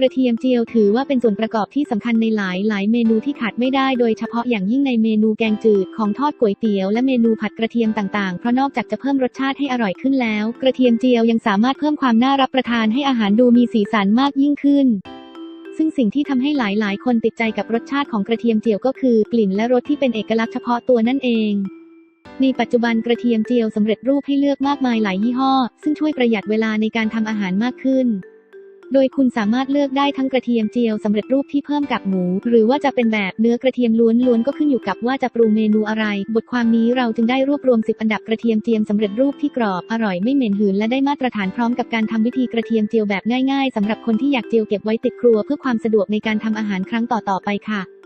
กระเทียมเจียวถือว่าเป็นส่วนประกอบที่สำคัญในหลายหลายเมนูที่ขาดไม่ได้โดยเฉพาะอย่างยิ่งในเมนูแกงจืดของทอดก๋วยเตี๋ยวและเมนูผัดกระเทียมต่างๆ เพราะนอกจากจะเพิ่มรสชาติให้อร่อยขึ้นแล้ว กระเทียมเจียวยังสามารถเพิ่มความน่ารับประทานให้อาหารดูมีสีสันมากยิ่งขึ้นซึ่งสิ่งที่ทำให้หลาย ๆ คนติดใจกับรสชาติของกระเทียมเจียวก็คือกลิ่นและรสที่เป็นเอกลักษณ์เฉพาะตัวนั่นเองในปัจจุบันกระเทียมเจียวสำเร็จรูปให้เลือกมากมายหลายยี่ห้อ ซึ่งช่วยประหยัดเวลาในการทำอาหารมากขึ้น โดยคุณสามารถเลือกได้ทั้งกระเทียมเจียวสำเร็จรูปที่เพิ่มกับหมู หรือว่าจะเป็นแบบเนื้อกระเทียมล้วนๆก็ขึ้นอยู่กับว่าจะปรุงเมนูอะไร บทความนี้เราจึงได้รวบรวม 10 อันดับกระเทียมเจียวสำเร็จรูปที่กรอบอร่อยไม่เหม็นหืนและได้มาตรฐานพร้อมกับการทำวิธีกระเทียมเจียวแบบง่ายๆสำหรับคนที่อยากเจียวเก็บไว้ติดครัวเพื่อความสะดวกในการทำอาหารครั้งต่อๆไปค่ะ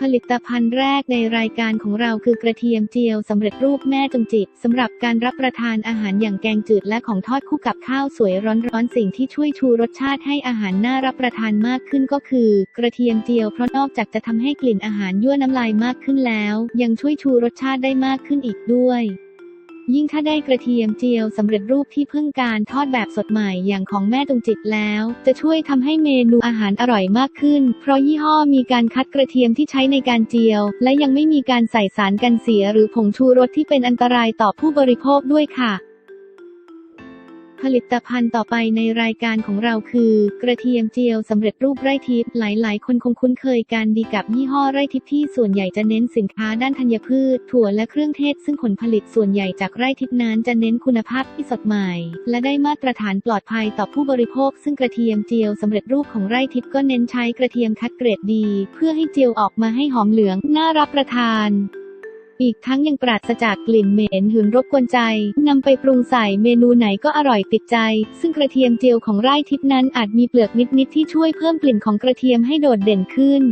ผลิตภัณฑ์แรกในรายการของเราคือกระเทียมเจียวสำเร็จรูปแม่จงจิตสำหรับการรับประทานอาหารอย่างแกงจืดและของทอดคู่กับข้าวสวยร้อนๆสิ่งที่ช่วยชูรสชาติให้อาหารน่ารับประทานมากขึ้นก็คือ กระเทียมเจียวเพราะนอกจากจะทำให้กลิ่นอาหารยั่วน้ำลายมากขึ้นแล้ว ยังช่วยชูรสชาติได้มากขึ้นอีกด้วย ยิ่งถ้าได้กระเทียมเจียวสำเร็จรูปที่เพิ่งการทอดแบบสดใหม่อย่างของแม่ตรงจิตแล้ว จะช่วยทำให้เมนูอาหารอร่อยมากขึ้น เพราะยี่ห้อมีการคัดกระเทียมที่ใช้ในการเจียว และยังไม่มีการใส่สารกันเสียหรือผงชูรสที่เป็นอันตรายต่อผู้บริโภคด้วยค่ะ ผลิตภัณฑ์ต่อไปในรายการของเราคือ กระเทียมเจียวสำเร็จรูปไร่ทิพย์หลาย ๆ คนคงคุ้นเคยกันดีกับยี่ห้อไร่ทิพย์ที่ส่วนใหญ่จะเน้นสินค้าด้านธัญพืช ถั่วและเครื่องเทศ ซึ่งผลผลิตส่วนใหญ่จากไร่ทิพย์นั้นจะเน้นคุณภาพที่สดใหม่ และได้มาตรฐานปลอดภัยต่อผู้บริโภค ซึ่งกระเทียมเจียวสำเร็จรูปของไร่ทิพย์ก็เน้นใช้กระเทียมคัดเกรดดี เพื่อให้เจียวออกมาให้หอมเหลืองน่ารับประทาน อีกทั้งยังปราศจากกลิ่นเหม็นหืนรบกวนใจนำไปปรุงใส่เมนูไหนก็อร่อยติดใจ ซึ่งกระเทียมเจียวของไร่ทิพนั้นอาจมีเปลือกนิดๆที่ช่วยเพิ่มกลิ่นของกระเทียมให้โดดเด่นขึ้น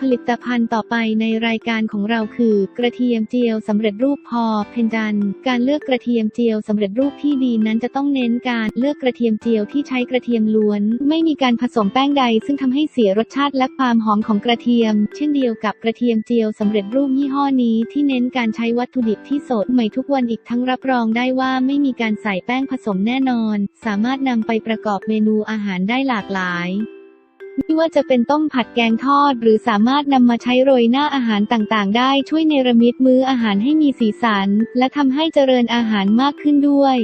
ผลิตภัณฑ์ต่อไปในรายการของเราคือ กระเทียมเจียวสำเร็จรูปพอเพนจันการเลือกกระเทียมเจียวสำเร็จรูปที่ดีนั้นจะต้องเน้นการเลือกกระเทียมเจียวที่ใช้กระเทียมล้วน ไม่มีการผสมแป้งใด ซึ่งทำให้เสียรสชาติและความหอมของกระเทียม เช่นเดียวกับกระเทียมเจียวสำเร็จรูปยี่ห้อนี้ที่เน้นการใช้วัตถุดิบที่สดใหม่ทุกวันอีกทั้งรับรองได้ว่าไม่มีการใส่แป้งผสมแน่นอน สามารถนำไปประกอบเมนูอาหารได้หลากหลาย ไม่ว่าจะเป็นต้มผัดแกงทอด หรือสามารถนำมาใช้โรยหน้าอาหารต่างๆ ได้ช่วยเนรมิตมื้ออาหารให้มีสีสัน และทำให้เจริญอาหารมากขึ้นด้วย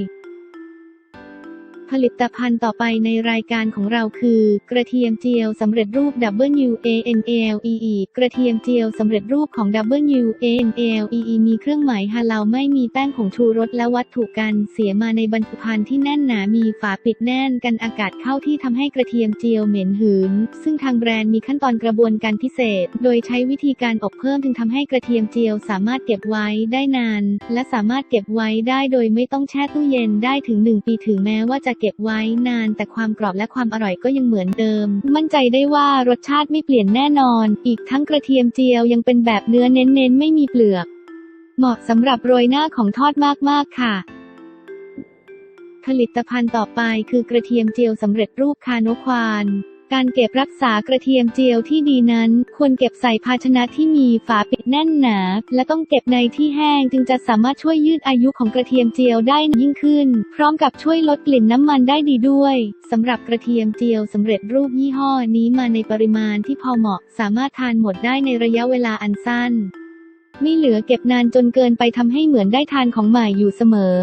ผลิตภัณฑ์ต่อไปในรายการของเราคือ กระเทียมเจียวสำเร็จรูป W A N A L E E กระเทียมเจียวสำเร็จรูปของ W A N A L E E มีเครื่องหมายฮาลาลไม่มีแป้งผงชูรสและวัตถุกันเสียมาในบรรจุภัณฑ์ที่แน่นหนา มีฝาปิดแน่นกันอากาศเข้าที่ทำให้กระเทียมเจียวเหม็นหืน ซึ่งทางแบรนด์มีขั้นตอนกระบวนการพิเศษ โดยใช้วิธีการอบเพิ่มจึงทำให้กระเทียมเจียวสามารถเก็บไว้ได้นาน และสามารถเก็บไว้ได้โดยไม่ต้องแช่ตู้เย็นได้ถึง 1 ปีถึงแม้ว่าจะเก็บไว้นาน แต่ความกรอบและความอร่อยก็ยังเหมือนเดิม มั่นใจได้ว่ารสชาติไม่เปลี่ยนแน่นอน อีกทั้งกระเทียมเจียวยังเป็นแบบเนื้อเน้นๆ ไม่มีเปลือก เหมาะสำหรับโรยหน้าของทอดมากๆค่ะผลิตภัณฑ์ต่อไปคือกระเทียมเจียวสำเร็จรูปคาโนควาน การเก็บรักษากระเทียมเจียวที่ดีนั้น ควรเก็บใส่ภาชนะที่มีฝาปิดแน่นหนา และต้องเก็บในที่แห้งจึงจะสามารถช่วยยืดอายุของกระเทียมเจียวได้ยิ่งขึ้น พร้อมกับช่วยลดกลิ่นน้ำมันได้ดีด้วยสำหรับกระเทียมเจียวสำเร็จรูปยี่ห้อนี้มาในปริมาณที่พอเหมาะ สามารถทานหมดได้ในระยะเวลาอันสั้น ไม่เหลือเก็บนานจนเกินไปทำให้เหมือนได้ทานของใหม่อยู่เสมอ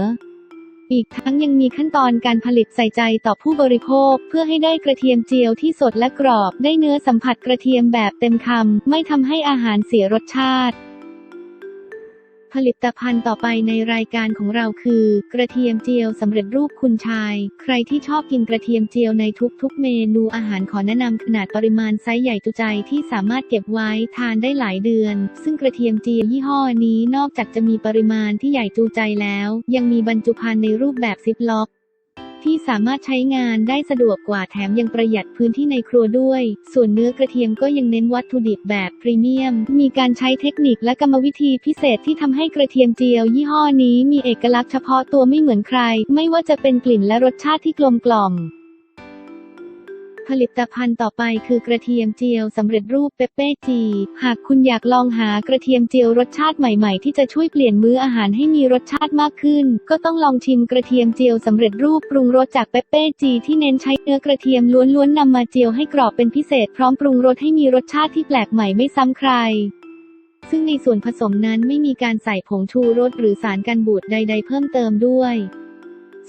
อีกทั้งยังมีขั้นตอนการผลิตใส่ใจต่อผู้บริโภค เพื่อให้ได้กระเทียมเจียวที่สดและกรอบ ได้เนื้อสัมผัสกระเทียมแบบเต็มคำ ไม่ทำให้อาหารเสียรสชาติ ผลิตภัณฑ์ต่อไปในรายการของเราคือ กระเทียมเจียวสำเร็จรูปคุณชาย ใครที่ชอบกินกระเทียมเจียวในทุกๆ เมนูอาหารขอแนะนำขนาดปริมาณไซส์ใหญ่จุใจที่สามารถเก็บไว้ทานได้หลายเดือน ซึ่งกระเทียมเจียวยี่ห้อนี้นอกจากจะมีปริมาณที่ใหญ่จูใจแล้ว ยังมีบรรจุภัณฑ์ในรูปแบบซิปล็อก ที่สามารถใช้งานได้สะดวกกว่าแถมยังประหยัดพื้นที่ในครัวด้วย ส่วนเนื้อกระเทียมก็ยังเน้นวัตถุดิบแบบพรีเมียม มีการใช้เทคนิคและกรรมวิธีพิเศษที่ทำให้กระเทียมเจียวยี่ห้อนี้มีเอกลักษณ์เฉพาะตัวไม่เหมือนใคร ไม่ว่าจะเป็นกลิ่นและรสชาติที่กลมกล่อม ผลิตภัณฑ์ต่อไปคือกระเทียมเจียวสำเร็จรูปเปเป้จี หากคุณอยากลองหากระเทียมเจียวรสชาติใหม่ๆ ที่จะช่วยเปลี่ยนมื้ออาหารให้มีรสชาติมากขึ้น ก็ต้องลองชิมกระเทียมเจียวสำเร็จรูปปรุงรสจากเปปเป้จีที่เน้นใช้เนื้อกระเทียมล้วนๆนำมาเจียวให้กรอบเป็นพิเศษพร้อมปรุงรสให้มีรสชาติที่แปลกใหม่ไม่ซ้ำใครซึ่งในส่วนผสมนั้นไม่มีการใส่ผงชูรสหรือสารกันบูดใด ๆ เพิ่มเติมด้วย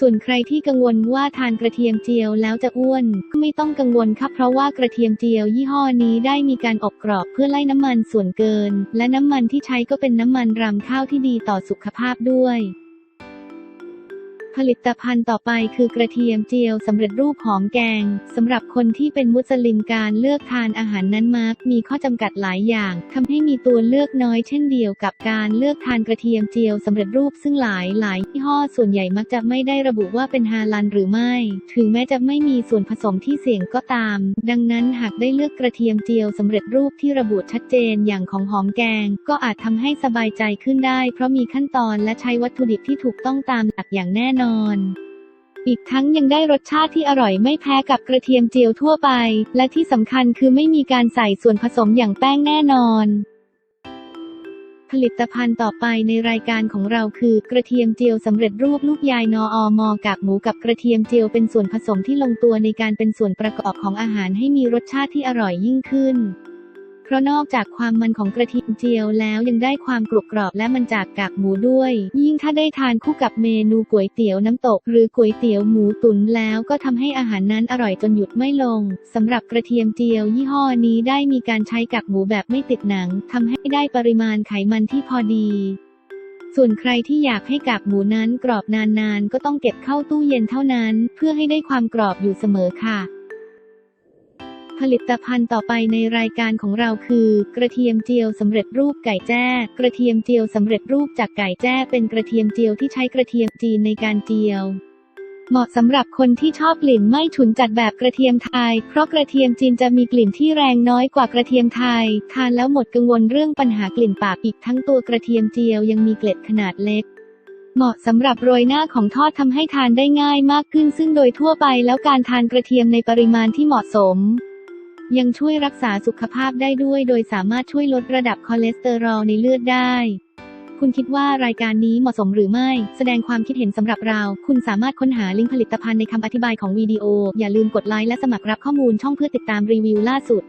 ส่วนใครที่กังวลว่าทานกระเทียมเจียวแล้วจะอ้วนก็ไม่ต้องกังวลครับเพราะว่ากระเทียมเจียวยี่ห้อนี้ได้มีการอบกรอบเพื่อไล่น้ำมันส่วนเกิน และน้ำมันที่ใช้ก็เป็นน้ำมันรำข้าวที่ดีต่อสุขภาพด้วย ผลิตภัณฑ์ต่อไปคือกระเทียมเจียวสำเร็จรูปหอมแกงสำหรับคนที่เป็นมุสลิมการเลือกทานอาหารนั้นมักมีข้อจำกัดหลายอย่างทำให้มีตัวเลือกน้อยเช่นเดียวกับการเลือกทานกระเทียมเจียวสำเร็จรูปซึ่งหลายหลายยี่ห้อส่วนใหญ่มักจะไม่ได้ระบุว่าเป็นฮาลาลหรือไม่ ถึงแม้จะไม่มีส่วนผสมที่เสี่ยงก็ตาม ดังนั้นหากได้เลือกกระเทียมเจียวสำเร็จรูปที่ระบุชัดเจนอย่างของหอมแกง ก็อาจทำให้สบายใจขึ้นได้ เพราะมีขั้นตอนและใช้วัตถุดิบที่ถูกต้องตามหลักอย่างแน่นอนอีกทั้งยังได้รสชาติที่อร่อยไม่แพ้กับกระเทียมเจียวทั่วไป และที่สำคัญคือไม่มีการใส่ส่วนผสมอย่างแป้งแน่นอน ผลิตภัณฑ์ต่อไปในรายการของเราคือกระเทียมเจียวสำเร็จรูปลูกยายนออมกากหมูกับกระเทียมเจียวเป็นส่วนผสมที่ลงตัวในการเป็นส่วนประกอบของอาหารให้มีรสชาติที่อร่อยยิ่งขึ้น เพราะนอกจากความมันของกระเทียมเจียวแล้วยังได้ความกรุบกรอบและมันจากกากหมูด้วย ยิ่งถ้าได้ทานคู่กับเมนูก๋วยเตี๋ยวน้ำตก หรือก๋วยเตี๋ยวหมูตุ๋นแล้วก็ทำให้อาหารนั้นอร่อยจนหยุดไม่ลงสำหรับกระเทียมเจียว ยี่ห้อนี้ได้มีการใช้กากหมูแบบไม่ติดหนังทำให้ได้ปริมาณไขมันที่พอดีส่วนใครที่อยากให้กากหมูนั้นกรอบนานๆ ก็ต้องเก็บเข้าตู้เย็นเท่านั้น เพื่อให้ได้ความกรอบอยู่เสมอค่ะ ผลิตภัณฑ์ต่อไปในรายการของเราคือ กระเทียมเจียวสำเร็จรูปไก่แจ้ กระเทียมเจียวสำเร็จรูปจากไก่แจ้ เป็นกระเทียมเจียวที่ใช้กระเทียมจีนในการเจียว เหมาะสำหรับคนที่ชอบกลิ่นไม่ฉุนจัดแบบกระเทียมไทย เพราะกระเทียมจีนจะมีกลิ่นที่แรงน้อยกว่ากระเทียมไทย ทานแล้วหมดกังวลเรื่องปัญหากลิ่นปากอีกทั้งตัวกระเทียมเจียวยังมีเกล็ดขนาดเล็กเหมาะสำหรับโรยหน้าของทอดทำให้ทานได้ง่ายมากขึ้น ซึ่งโดยทั่วไปแล้วการทานกระเทียมในปริมาณที่เหมาะสม ยังช่วยรักษาสุขภาพได้ด้วย โดยสามารถช่วยลดระดับคอเลสเตอรอลในเลือดได้ คุณคิดว่ารายการนี้เหมาะสมหรือไม่ แสดงความคิดเห็นสำหรับเรา คุณสามารถค้นหาลิงก์ผลิตภัณฑ์ในคำอธิบายของวิดีโอ อย่าลืมกดไลค์และสมัครรับข้อมูลช่องเพื่อติดตามรีวิวล่าสุด